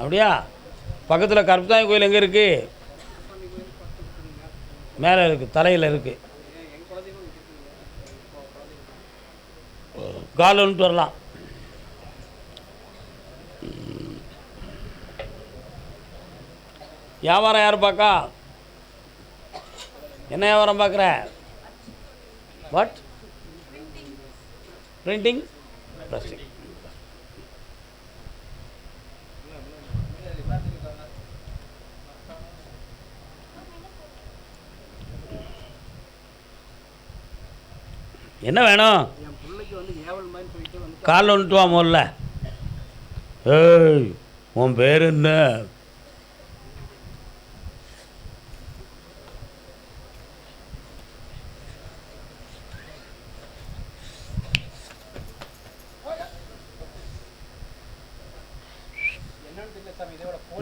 அப்படியா? பக்கத்தில் கருப்பசாமி கோயில் எங்கே இருக்குது மேலே இருக்குது தலையில் இருக்குது கால் வந்துட்டு வரலாம். வியாபாரம் யார் பார்க்கா என்ன வியாபாரம் பார்க்குற வாட் பிரிண்டிங் ப்ளஸ்டிக் என்ன வேணும்? கால் காலில் வந்துட்டு வா முதல்ல? ஏய் உன் பேர் என்ன?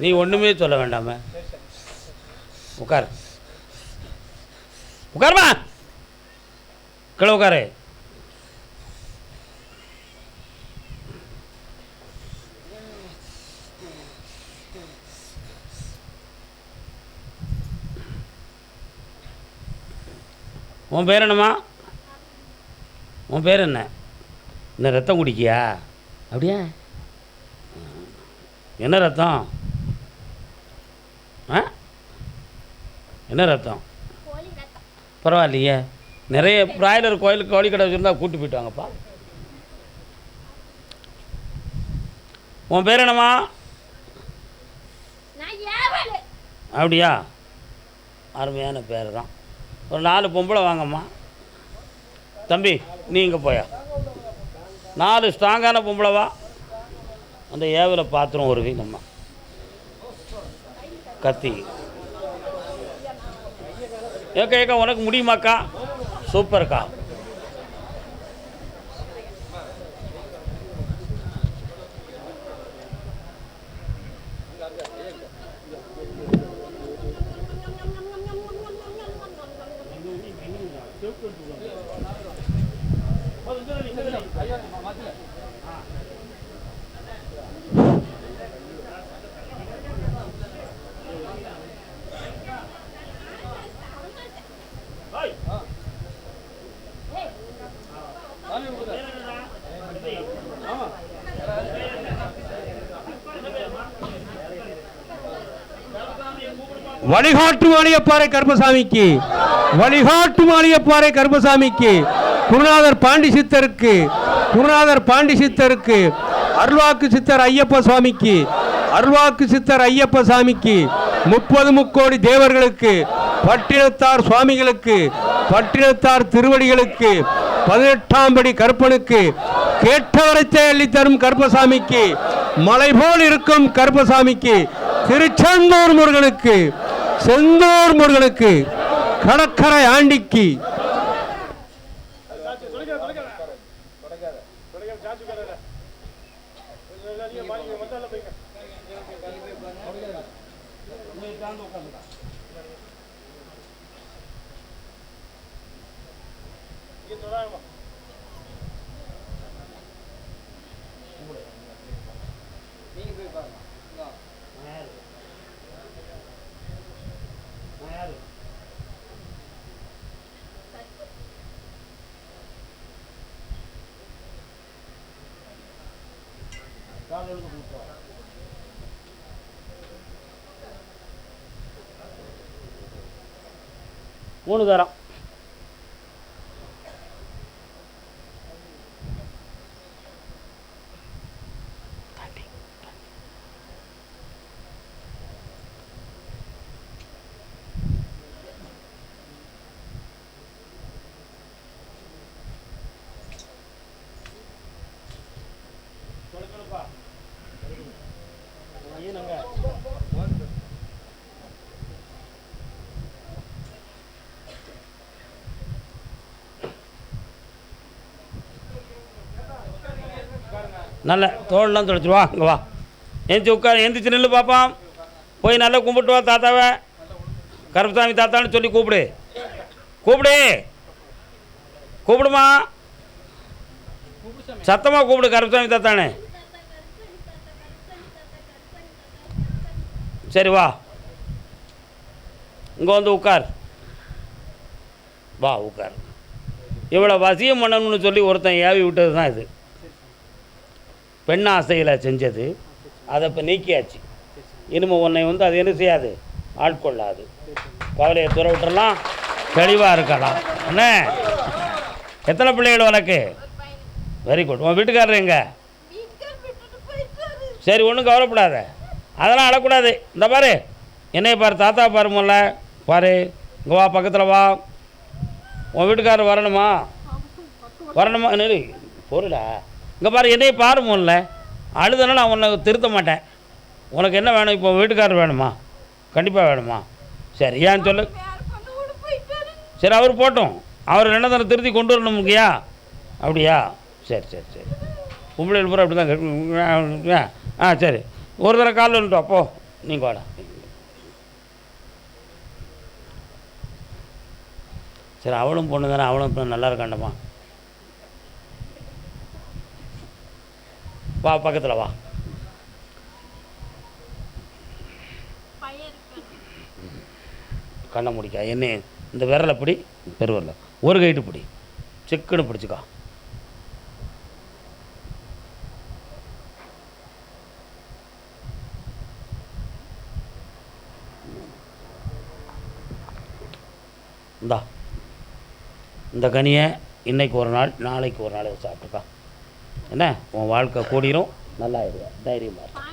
நீ ஒன்றுமே சொல்ல வேண்டாமே. உட்கார். உட்காருமா? கீழே உட்காரு. உன் பேர் என்னம்மா? உன் பேர் என்ன? என்ன ரத்தம் குடிக்கியா? அப்படியா? என்ன ரத்தம்? ஆ? என்ன ரத்தம்? பரவாயில்லையே. நிறைய பிராய்லர் கோயிலுக்கு கோழி கடை வச்சுருந்தா கூட்டி போயிட்டாங்கப்பா. உன் பேர் என்னம்மா? அப்படியா? அருமையான பேர் தான் ஒரு நாலு பொம்பளை வாங்கம்மா. தம்பி நீ இங்கே போயா. நாலு ஸ்ட்ராங்கான பொம்பளை வா அந்த ஏவலை பாத்திரம் ஒரு நம்ம கத்தி. ஏக்கா ஏக்கா உனக்கு முடியுமாக்கா? సూపర్ కాపు வழிகாட்டு மாளிகைப்பாறை கருப்பசாமிக்கு வழிகாட்டு மாளிகைப்பாறை கருப்பசாமிக்கு குருநாதர் பாண்டி சித்தருக்கு. குருநாதர் பாண்டி சித்தருக்கு. அருள்வாக்கு சித்தர் ஐயப்ப சுவாமிக்கு. அருள்வாக்கு சித்தர் ஐயப்ப சாமிக்கு. முப்பது முக்கோடி தேவர்களுக்கு. பட்டினத்தார் சுவாமிகளுக்கு. பட்டினத்தார் திருவடிகளுக்கு. பதினெட்டாம் படி கற்பனுக்கு கேட்டவரத்தை அள்ளித்தரும் கருப்பசாமிக்கு. மலை போல் இருக்கும் கருப்பசாமிக்கு. திருச்செந்தூர் முருகனுக்கு. செந்தூர் முருகனுக்கு கடற்கரை ஆண்டிக்கு. நீங்க போய் பாருங்க இந்தா. மூணு தரம் நல்ல தோல்லாம் தொலைச்சிட்டு வா அங்கே வா. எந்திரிச்சு உட்கார் எந்திரிச்சு நில்லு பார்ப்பான் போய் நல்லா கும்பிட்டு வா தாத்தாவை. கருப்பசாமி தாத்தான்னு சொல்லி கூப்பிடு. கூப்பிடு. கூப்பிடுமா? சத்தமாக கூப்பிடு கருப்பசாமி தாத்தானே சரி வா. இங்கே வந்து உட்கார். வா உட்கார். இவ்வளோ வசியம் பண்ணணும்னு சொல்லி ஒருத்தன் ஏவி விட்டது தான் இது. பெண் ஆசையில் செஞ்சது. அதை இப்போ நீக்கியாச்சு. இனிமே உன்னை வந்து அது என்ன செய்யாது? ஆட்கொள்ளாது. கவலையை துற விட்டுறலாம் தெளிவாக இருக்கலாம். என்ன? எத்தனை பிள்ளைகள் உனக்கு? வெரி குட் உன் வீட்டுக்காரர் எங்க? சரி ஒன்றும் கவலைப்படாத. அதெல்லாம் அழக்கூடாது. இந்த பாரு. என்னைய பாரு தாத்தா பாரு முதல்ல. பாரு. இங்கே வா பக்கத்தில் வா. உன் வீட்டுக்காரர் வரணுமா? வரணுமா? நெரு பொருளா? இங்கே பாரு என்னைய பாரு முதல்ல அழுதுனா நான் உன்னை திருத்த மாட்டேன். உனக்கு என்ன வேணும்? இப்போ வீட்டுக்காரர் வேணுமா? கண்டிப்பாக வேணுமா? சரி ஏன் சொல்லு? சரி அவர் போட்டோம். அவர் என்ன தானே திருத்தி கொண்டு வரணும் முக்கியா? அப்படியா? சரி சரி சரி. பொம்பளை பூரா அப்படி தான் ஆ சரி. ஒரு தடவை காலில் வந்துட்டோம் அப்போ நீங்கள் வாடா. சரி அவளும் பொண்ணு தானே. அவளும் இப்போ நல்லா இருக்காண்டம்மா. வா பக்கத்தில் வா. கண்ணை முடிக்கா. என்ன இந்த விரலை பிடி பெருவரில். ஒரு கைட்டு பிடி. சிக்குன்னு பிடிச்சிக்கா. இந்தா. இந்த கனியை இன்னைக்கு ஒரு நாள் நாளைக்கு ஒரு நாள் சாப்பிட்டுக்கா. என்ன? உன் வாழ்க்கை கூடிரும். நல்லா ஆயிடுவா தைரியமாக இருக்கும்